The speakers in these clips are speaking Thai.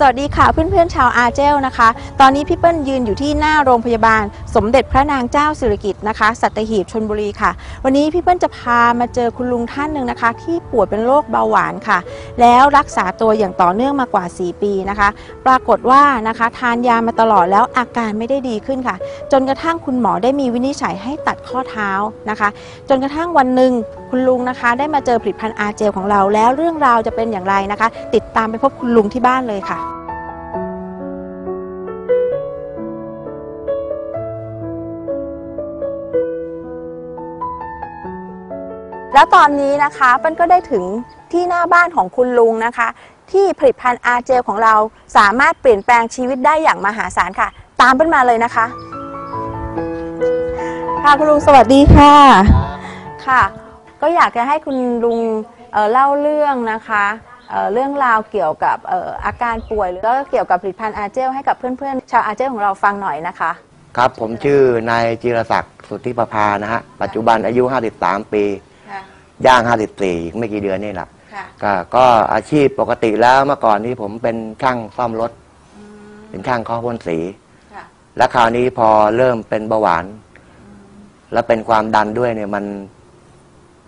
สวัสดีค่ะเพื่อนๆชาวอาเจลนะคะ ตอนนี้พี่เปิ้ลยืนอยู่ที่หน้าโรงพยาบาล สมเด็จพระนางเจ้าสิริกิติ์นะคะ สัตหีบชนบุรีค่ะ วันนี้พี่เปิ้ลจะพามาเจอคุณลุงท่านหนึ่งนะคะ ที่ป่วยเป็นโรคเบาหวานค่ะ แล้วรักษาตัวอย่างต่อเนื่องมากว่า 4 ปีนะคะ ปรากฏว่านะคะทานยามาตลอดแล้วอาการไม่ได้ดีขึ้นค่ะ จนกระทั่งคุณหมอได้มีวินิจฉัยให้ตัดข้อเท้านะคะ จนกระทั่งวันหนึ่งคุณลุงนะคะ ได้มาเจอผลิตภัณฑ์อาเจลของเราแล้วเรื่องราวจะเป็นอย่างไรนะคะ ติดตามไปพบคุณลุงที่บ้านเลยค่ะ แล้วตอนนี้นะคะเปิ้ลก็ได้ถึงที่หน้าบ้านของคุณลุงนะคะ ที่ผลิตภัณฑ์อาเจลของเราสามารถเปลี่ยนแปลงชีวิตได้อย่างมหาศาลค่ะ ตามเปิ้ลมาเลยนะคะ ค่ะคุณลุงสวัสดีค่ะค่ะ ก็อยากจะให้คุณลุงเอ่อเล่าเรื่องนะคะเอ่อเรื่องราวเกี่ยวกับเอ่ออาการป่วยหรือแล้วก็เกี่ยวกับผลิตภัณฑ์อาเจลให้กับเพื่อนๆ ชาวอาเจลของเราฟังหน่อยนะคะ ครับผมชื่อนายจิรศักดิ์สุทธิประภานะฮะปัจจุบันอายุ 53 ปีค่ะ ย่าง 54 อีกไม่กี่เดือนนี่แหละค่ะก็ก็อาชีพปกติแล้วเมื่อก่อนนี้ผมเป็นช่างซ่อมรถเป็นช่างเคาะพ่นสี ค่ะ แล้วคราวนี้พอเริ่มเป็นเบาหวาน แล้วเป็นความดันด้วยเนี่ยมัน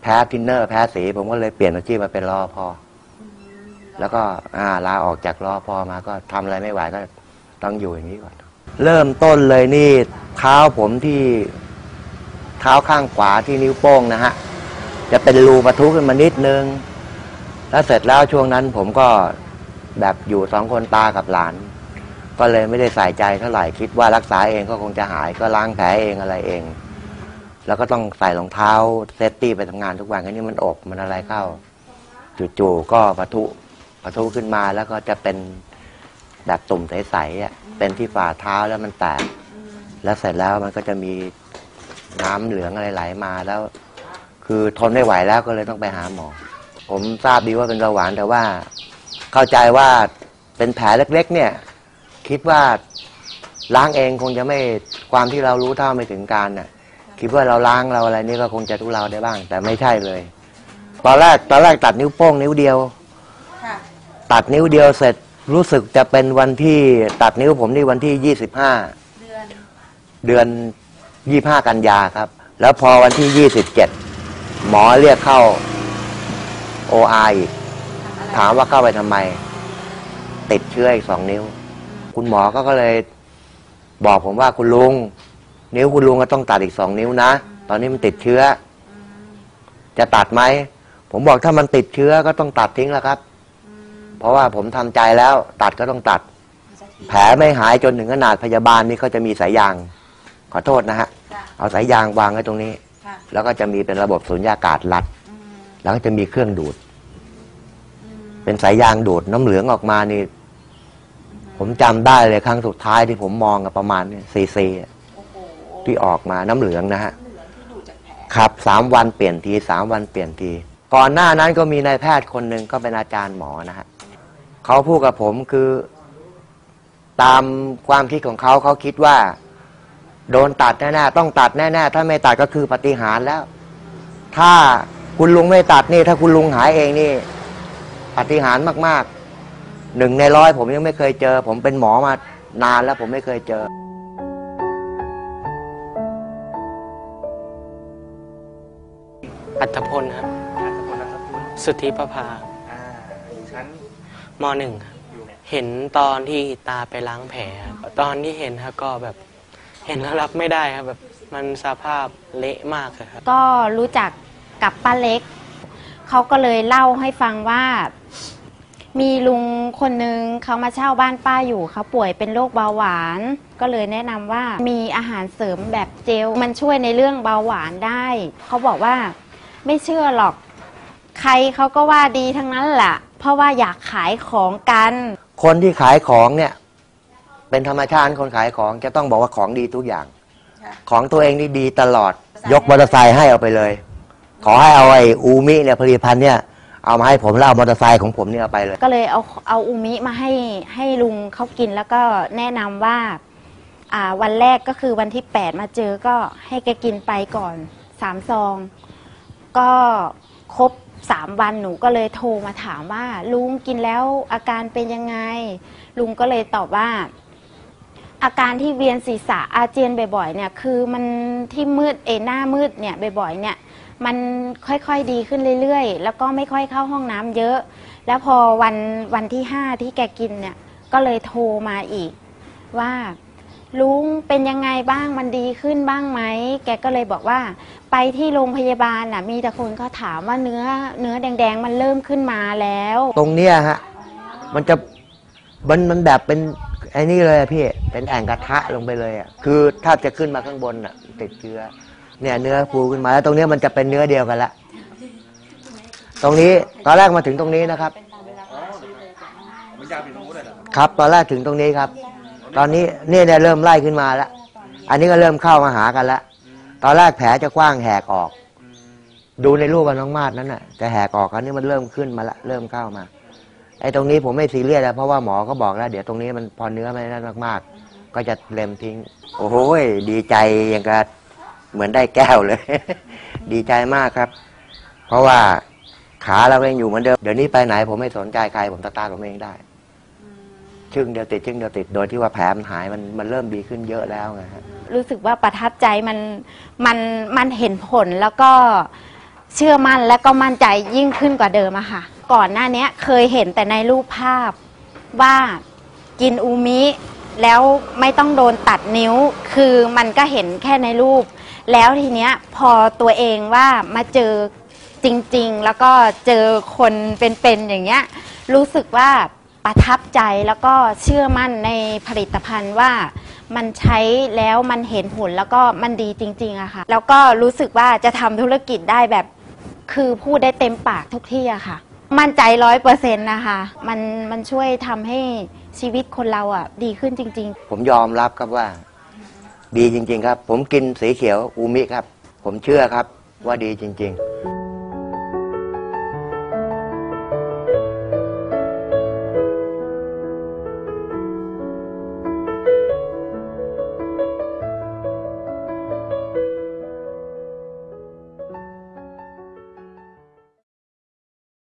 แพ้ทินเนอร์แพ้สี ผมก็เลยเปลี่ยนอาชีพมาเป็นรอพอ แล้วก็อ่าลาออกจากรอพอมาก็ทำอะไรไม่ไหวก็ต้องอยู่อย่างนี้ก่อน เริ่มต้นเลยนี่เท้าผมที่เท้าข้างขวาที่นิ้วโป้งนะฮะ จะเป็นรูปะทุขึ้นมานิดนึง แล้วเสร็จแล้วช่วงนั้นผมก็แบบอยู่สองคนตากับหลาน ก็เลยไม่ได้ใส่ใจเท่าไหร่คิดว่ารักษาเองก็คงจะหายก็ล้างแผลเองอะไรเอง แล้วก็ต้องใส่รองเท้าเซฟตี้ไปทำงานทุกวันก็นี่มันอบมันอะไรเข้าจู่ๆก็ปะทุปะทุขึ้นมาแล้วก็จะเป็นแบบตุ่มใสๆอะเป็นที่ฝ่าเท้าแล้วมันแตกแล้วเสร็จแล้วมันก็จะมีน้ำเหลืองอะไรไหลมาแล้ว คือทนไม่ไหวแล้วก็เลยต้องไปหาหมอ ผมทราบดีว่าเป็นเบาหวานแต่ว่า เข้าใจว่าเป็นแผลเล็ก ๆ เนี่ย คิดว่าล้างเองคงจะไม่ความที่เรารู้เท่าไม่ถึงการน่ะ คิดว่าเราล้างเราอะไรนี่ก็คงจะทุเลาได้บ้าง แต่ไม่ใช่เลย ตอนแรกตอนแรกตัดนิ้วโป้งนิ้วเดียวค่ะตัดนิ้วเดียวเสร็จรู้สึกจะเป็นวันที่ตัดนิ้วผมนี่วันที่ยี่สิบห้าเดือนเดือนยี่ห้ากันยาครับ แล้วพอวันที่ยี่สิบเจ็ด หมอเรียกเข้าโอไออีกถามว่าเข้าไปทำไม ติดเชื้ออีกสองนิ้ว คุณหมอก็ก็เลย บอกผมว่าคุณลุง นิ้วคุณลุงก็ต้องตัดอีกสองนิ้วนะ ตอนนี้มันติดเชื้อ จะตัดไหม ผมบอกถ้ามันติดเชื้อก็ต้องตัดทิ้งแล้วครับ เพราะว่าผมทำใจแล้ว ตัดก็ต้องตัด แผลไม่หายจนถึงขนาดพยาบาลนี่เขาจะมีสายยาง ขอโทษนะฮะ เอาสายยางวางไว้ตรงนี้ แล้วก็จะมีเป็นระบบสูญญากาศรัด แล้วก็จะมีเครื่องดูด เป็นสายยางดูดน้ำเหลืองออกมานี่ ผมจำได้เลยครั้งสุดท้ายที่ผมมองอะประมาณซีซีที่ออกมาน้ำเหลืองนะฮะครับสามวันเปลี่ยนทีสามวันเปลี่ยนที ก่อนหน้านั้นก็มีนายแพทย์คนหนึ่งก็เป็นอาจารย์หมอนะฮะเขาพูดกับผมคือ ตามความคิดของเขาเขาคิดว่า โดนตัดแน่ๆต้องตัดแน่ๆถ้าไม่ตัดก็คือปฏิหารย์แล้ว ถ้าคุณลุงไม่ตัดนี่ ถ้าคุณลุงหายเองนี่ ปฏิหารย์มากๆหนึ่งในร้อยผมยังไม่เคยเจอ ผมเป็นหมอมานานแล้วผมไม่เคยเจออัตพลครับสุทธิประภาอ่าอยู่ชั้นมหนึ่งครับอยู่เนี่ยเห็นตอนที่ตาไปล้างแผลครับตอนที่เห็นครับก็แบบ เห็นแล้วรับไม่ได้ครับแบบมันสภาพเละมากเลยครับ ก็รู้จักกับป้าเล็ก เขาก็เลยเล่าให้ฟังว่า มีลุงคนนึงเขามาเช่าบ้านป้าอยู่เขาป่วยเป็นโรคเบาหวาน ก็เลยแนะนำว่ามีอาหารเสริมแบบเจล มันช่วยในเรื่องเบาหวานได้ เขาบอกว่าไม่เชื่อหรอก ใครเขาก็ว่าดีทั้งนั้นแหละเพราะว่าอยากขายของกัน คนที่ขายของเนี่ย เป็นธรรมชาติคนขายของจะต้องบอกว่าของดีทุกอย่างค่ะของตัวเองนี่ดีตลอด ยกมอเตอร์ไซค์ให้เอาไปเลย ขอให้เอาไอ้อูมิเนี่ยผลิตภัณฑ์เนี่ยเอามาให้ผมแล้วเอามอเตอร์ไซค์ของผมเนี่ยเอาไปเลย ก็เลยเอาเอาอูมิมาให้ให้ลุงเขากินแล้วก็แนะนำว่าอ่าวันแรกก็คือวันที่ 8 มาเจอก็ให้แกกินไปก่อนสามซอง ก็ครบสามวันหนูก็เลยโทรมาถามว่า ลุงกินแล้วอาการเป็นยังไง ลุงก็เลยตอบว่า อาการที่เวียนศีรษะอาเจียนบ่อยๆเนี่ยคือมันที่มืดเอหน้ามืดเนี่ยบ่อยๆเนี่ยมันค่อยๆดีขึ้นเรื่อยๆ แล้วก็ไม่ค่อยเข้าห้องน้ำเยอะ แล้วพอวันวันที่ห้าที่แกกินเนี่ยก็เลยโทรมาอีก ว่าลุงเป็นยังไงบ้างมันดีขึ้นบ้างไหมแกก็เลยบอกว่า ไปที่โรงพยาบาลน่ะมีแต่คนเขาถามว่าเนื้อเนื้อแดง ๆ มันเริ่มขึ้นมาแล้ว ตรงเนี้ยฮะ มันจะมันมันแบบเป็น ไอ้นี่เลยอะพี่เป็นแอ่งกระทะลงไปเลยอะคือถ้าจะขึ้นมาข้างบนอะติดเชื้อ เนี่ยเนื้อฟูขึ้นมาแล้วตรงเนี้ยมันจะเป็นเนื้อเดียวกันละตรงนี้ตอนแรกมาถึงตรงนี้นะครับมันยาวไปตรงนู้นเลยเหรอครับตอนแรกถึงตรงนี้ครับ ตอนนี้เนี่ยเนี่ยเริ่มไล่ขึ้นมาแล้วอันนี้ก็เริ่มเข้ามาหากันแล้วตอนแรกแผลจะกว้างแหกออก ดูในรูปกับน้องมาดนั้นน่ะจะแหกออกอันนี้มันเริ่มขึ้นมาละเริ่มเข้ามา ไอ้ตรงนี้ผมไม่ซีเรียสแล้วเพราะว่าหมอก็บอกแล้วเดี๋ยวตรงนี้มันพอเนื้อมันนั่นมากๆ ก็จะเล็มทิ้ง โอ้โหดีใจอย่างกับเหมือนได้แก้วเลย ดีใจมากครับ เพราะว่าขาเราเองอยู่เหมือนเดิมเดี๋ยวนี้ไปไหนผมไม่สนใจใครผมตาตาผมเองได้ชึ่งเดียวติดชึ่งเดียวติดโดยที่ว่าแผลมันหายมันมันเริ่มดีขึ้นเยอะแล้วไงฮะรู้สึกว่าประทับใจมันมันมันเห็นผลแล้วก็เชื่อมั่นและก็มั่นใจยิ่งขึ้นกว่าเดิมอะค่ะ ก่อนหน้าเนี้ยเคยเห็นแต่ในรูปภาพว่ากินอูมิแล้วไม่ต้องโดนตัดนิ้ว คือมันก็เห็นแค่ในรูป แล้วทีเนี้ยพอตัวเองว่ามาเจอจริง ๆ แล้วก็เจอคนเป็นๆอย่างเงี้ยรู้สึกว่าประทับใจแล้วก็เชื่อมั่นในผลิตภัณฑ์ว่ามันใช้แล้วมันเห็นผลแล้วก็มันดีจริงๆอะค่ะ แล้วก็รู้สึกว่าจะทำธุรกิจได้แบบ คือพูดได้เต็มปากทุกที่อะค่ะ มั่นใจร้อยเปอร์เซ็นต์นะคะมันมันช่วยทำให้ชีวิตคนเราอะ ดีขึ้นจริงๆผมยอมรับครับว่า ดีจริง ๆ ครับ ผมกินสีเขียวอูมิครับ ผมเชื่อครับว่าดีจริง ๆ